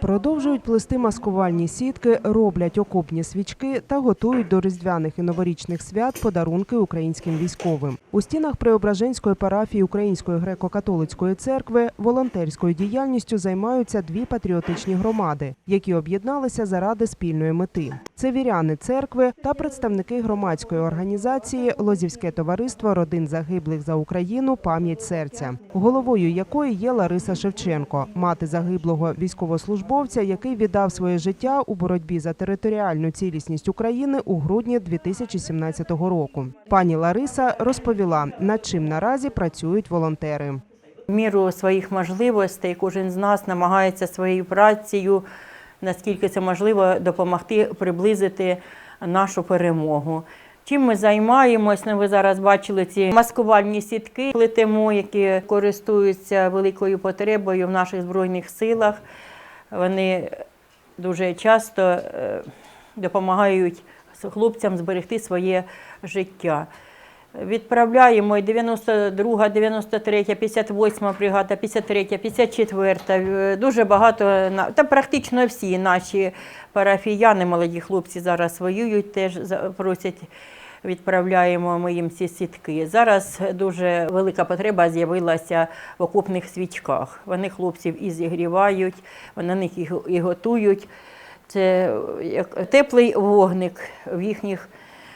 Продовжують плести маскувальні сітки, роблять окопні свічки та готують до різдвяних і новорічних свят подарунки українським військовим. У стінах Преображенської парафії Української греко-католицької церкви волонтерською діяльністю займаються дві патріотичні громади, які об'єдналися заради спільної мети. Це віряни церкви та представники громадської організації Лозівське товариство родин загиблих за Україну Пам'ять серця, головою якої є Лариса Шевченко, мати загиблого військовослужбовця, який віддав своє життя у боротьбі за територіальну цілісність України у грудні 2017 року. Пані Лариса розповіла, над чим наразі працюють волонтери. Міру своїх можливостей кожен з нас намагається своєю працею, наскільки це можливо, допомогти приблизити нашу перемогу. Чим ми займаємось? Ну, ви зараз бачили ці маскувальні сітки, плетемо, які користуються великою потребою в наших збройних силах. Вони дуже часто е, допомагають хлопцям зберегти своє життя. Відправляємо і 92, 93, 58 бригада, 53, 54. е, Дуже багато, та практично всі наші парафіяни, молоді хлопці зараз воюють, теж просять, відправляємо ми їм ці сітки. Зараз дуже велика потреба з'явилася в окопних свічках. Вони хлопців і зігрівають, на них і готують. Це як теплий вогник в їхніх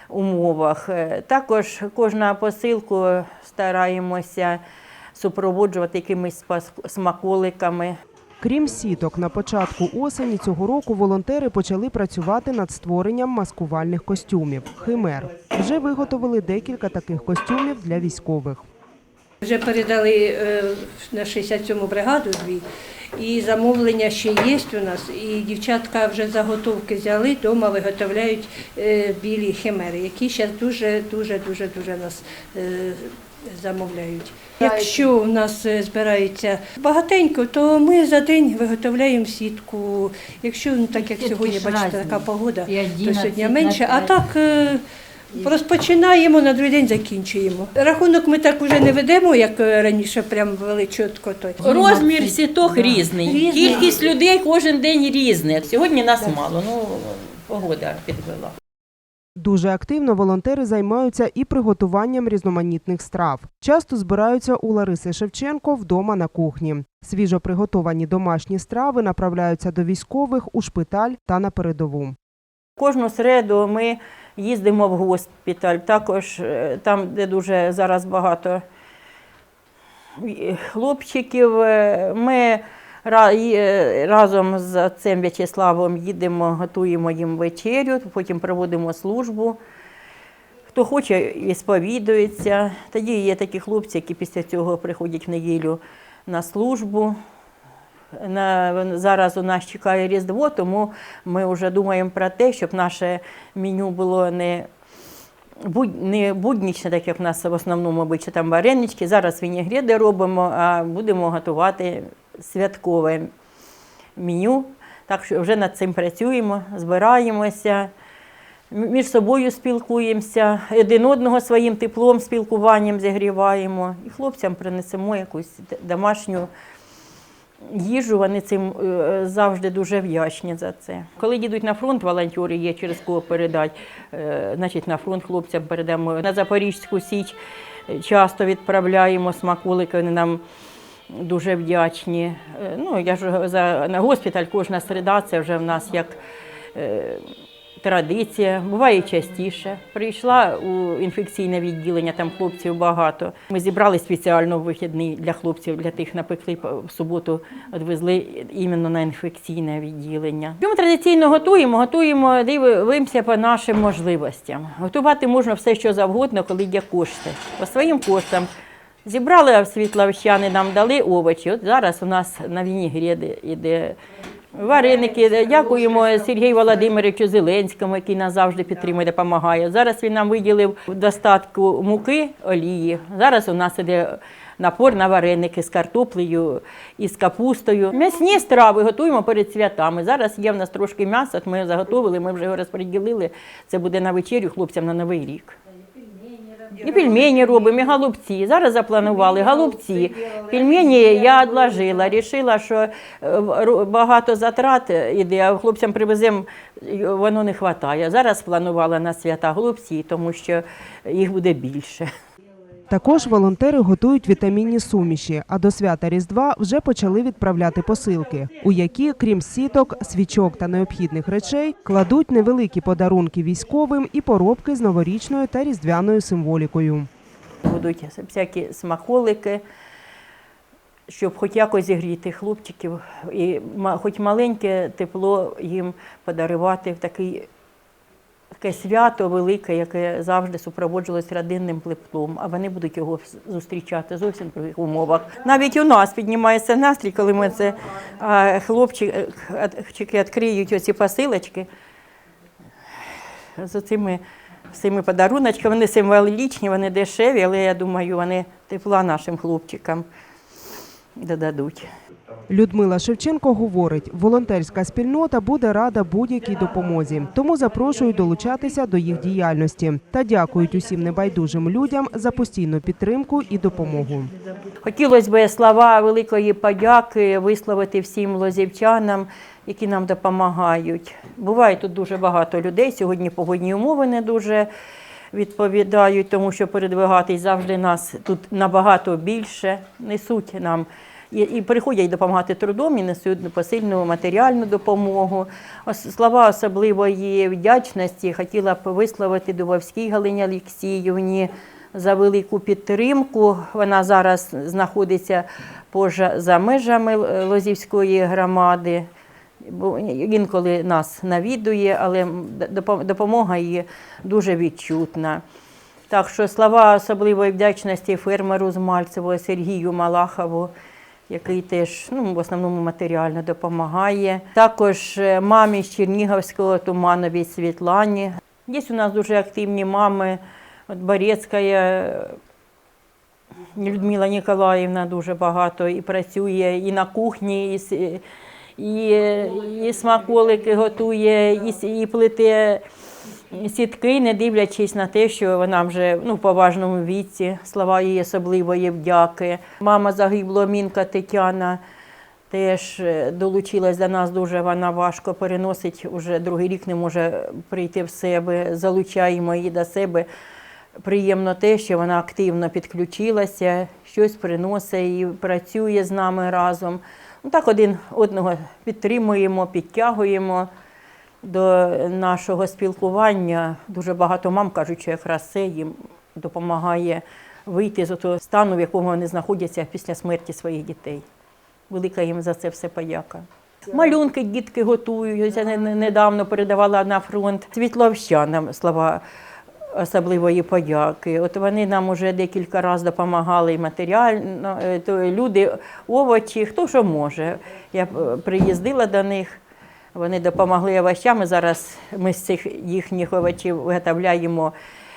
умовах. Е, Також кожну посилку стараємося супроводжувати якимись смаколиками. Крім сіток, на початку осені цього року волонтери почали працювати над створенням маскувальних костюмів Химер. Вже виготовили декілька таких костюмів для військових. Вже передали е, на 67-му бригаду дві, і замовлення ще є у нас. І дівчатка вже заготовки взяли, вдома виготовляють е, білі химери, які зараз дуже, дуже, дуже, дуже нас е, замовляють. Якщо у нас е, збирається багатенько, то ми за день виготовляємо сітку. Якщо ну, так як сьогодні, бачите, така погода, то сьогодні менше. А так е, розпочинаємо, на другий день закінчуємо. Рахунок ми так уже не ведемо, як е, раніше, прям вели чітко той. Розмір сіток різний. Кількість людей кожен день різна. Сьогодні нас мало, ну погода підвела. Дуже активно волонтери займаються і приготуванням різноманітних страв. Часто збираються у Лариси Шевченко вдома на кухні. Свіжо приготовані домашні страви направляються до військових у шпиталь та на передову. Кожну середу ми їздимо в госпіталь, також е, там, де дуже зараз багато е, хлопчиків. е, Ми разом з отцем В'ячеславом їдемо, готуємо їм вечерю, потім проводимо службу. Хто хоче, і сповідується. Тоді є такі хлопці, які після цього приходять в неділю на службу. На, зараз у нас чекає Різдво, тому ми вже думаємо про те, щоб наше меню було не, будь, не буднічне, так як в нас в основному обичай там варенички. Зараз вінігреди робимо, а будемо готувати святкове меню. Так що вже над цим працюємо, збираємося, між собою спілкуємося, один одного своїм теплом, спілкуванням зігріваємо. І хлопцям принесемо якусь домашню їжу, вони цим е, завжди дуже вдячні за це. Коли їдуть на фронт, волонтери є через кого передати, е, значить на фронт хлопцям передамо. На Запорізьку Січ е, часто відправляємо смаколики, вони нам дуже вдячні. Е, Ну, я ж за на госпіталь кожна середа, це вже в нас як. е, Традиція буває частіше. Прийшла у інфекційне відділення, там хлопців багато. Ми зібрали спеціально вихідний для хлопців, для тих напекли в суботу, відвезли іменно на інфекційне відділення. Ми традиційно готуємо, готуємо, дивимося по нашим можливостям. Готувати можна все, що завгодно, коли є кошти. По своїм коштам. Зібрали світловщани, нам дали овочі. От зараз у нас на вінігреди іде вареники. Дякуємо Сергію Володимировичу Зеленському, який нас завжди підтримує, допомагає. Зараз він нам виділив достатку муки, олії. Зараз у нас іде напор на вареники з картоплею і з капустою. М'ясні страви готуємо перед святами. Зараз є в нас трошки м'яса, ми заготовили, ми вже його розподілили. Це буде на вечерю хлопцям на Новий рік. І пельмені робимо, і голубці. Зараз запланували голубці. Пельмені я відложила, рішила, що е, багато затрат іде, а хлопцям привеземо, воно не вистачає. Зараз планувала на свята голубці, тому що їх буде більше. Також волонтери готують вітамінні суміші, а до свята Різдва вже почали відправляти посилки, у які, крім сіток, свічок та необхідних речей, кладуть невеликі подарунки військовим і поробки з новорічною та різдвяною символікою. Будуть всякі смаколики, щоб хоч якось зігріти хлопчиків, і хоч маленьке тепло їм подарувати в такий, таке свято велике, яке завжди супроводжувалось родинним теплом, а вони будуть його зустрічати зовсім в других умовах. Навіть у нас піднімається настрій, коли ми це хлопчики відкриють оці посилочки з цими всіми подаруночками. Вони символічні, вони дешеві, але я думаю, вони тепла нашим хлопчикам додадуть. Людмила Шевченко говорить, волонтерська спільнота буде рада будь-якій допомозі, тому запрошують долучатися до їх діяльності та дякують усім небайдужим людям за постійну підтримку і допомогу. Хотілося б слова великої подяки висловити всім лозівчанам, які нам допомагають. Буває тут дуже багато людей. Сьогодні погодні умови не дуже відповідають, тому що передвигатись завжди нас тут набагато більше несуть нам. І, і приходять допомагати трудом і несуть посильну матеріальну допомогу. Слова особливої вдячності хотіла б висловити Дубовській Галині Олексіївні за велику підтримку. Вона зараз знаходиться поза за межами Лозівської громади. Бо інколи нас навідує, але допомога її дуже відчутна. Так що слова особливої вдячності фермеру з Мальцевого Сергію Малахову, який теж ну, в основному матеріально допомагає. Також е, мамі з Чернігівського Тумановій Світлані. Є у нас дуже активні мами. От Борецька е, Людмила Ніколаївна дуже багато і працює і на кухні, і, і, і смаколики готує, і, і плете сітки, не дивлячись на те, що вона вже ну, в поважному віці, слова її особливої вдяки. Мама загиблого Мінка Тетяна теж е, долучилась до нас дуже, вона важко переносить, уже другий рік не може прийти в себе, залучаємо її до себе. Приємно те, що вона активно підключилася, щось приносить і працює з нами разом. Ну, так один одного підтримуємо, підтягуємо до нашого спілкування. Дуже багато мам кажуть, що якраз це їм допомагає вийти з того стану, в якому вони знаходяться після смерті своїх дітей. Велика їм за це все подяка. Малюнки дітки готують. Я не- не- недавно передавала на фронт світловщанам слова особливої подяки. От вони нам вже декілька разів допомагали матеріально, е, то люди, овочі, хто що може. Я е, приїздила до них, вони допомогли овочами. Зараз ми з цих їхніх овочів виготовляємо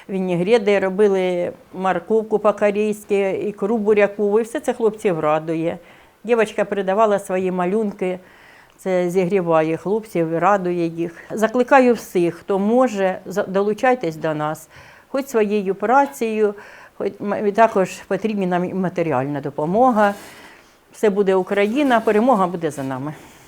вінігреди, робили морковку по-корейськи, ікру бурякову, і все це хлопців радує. Дівчинка передавала свої малюнки. Це зігріває хлопців, радує їх. Закликаю всіх, хто може, долучайтесь до нас, хоч своєю працею, хоч також потрібна нам матеріальна допомога. Все буде Україна, перемога буде за нами.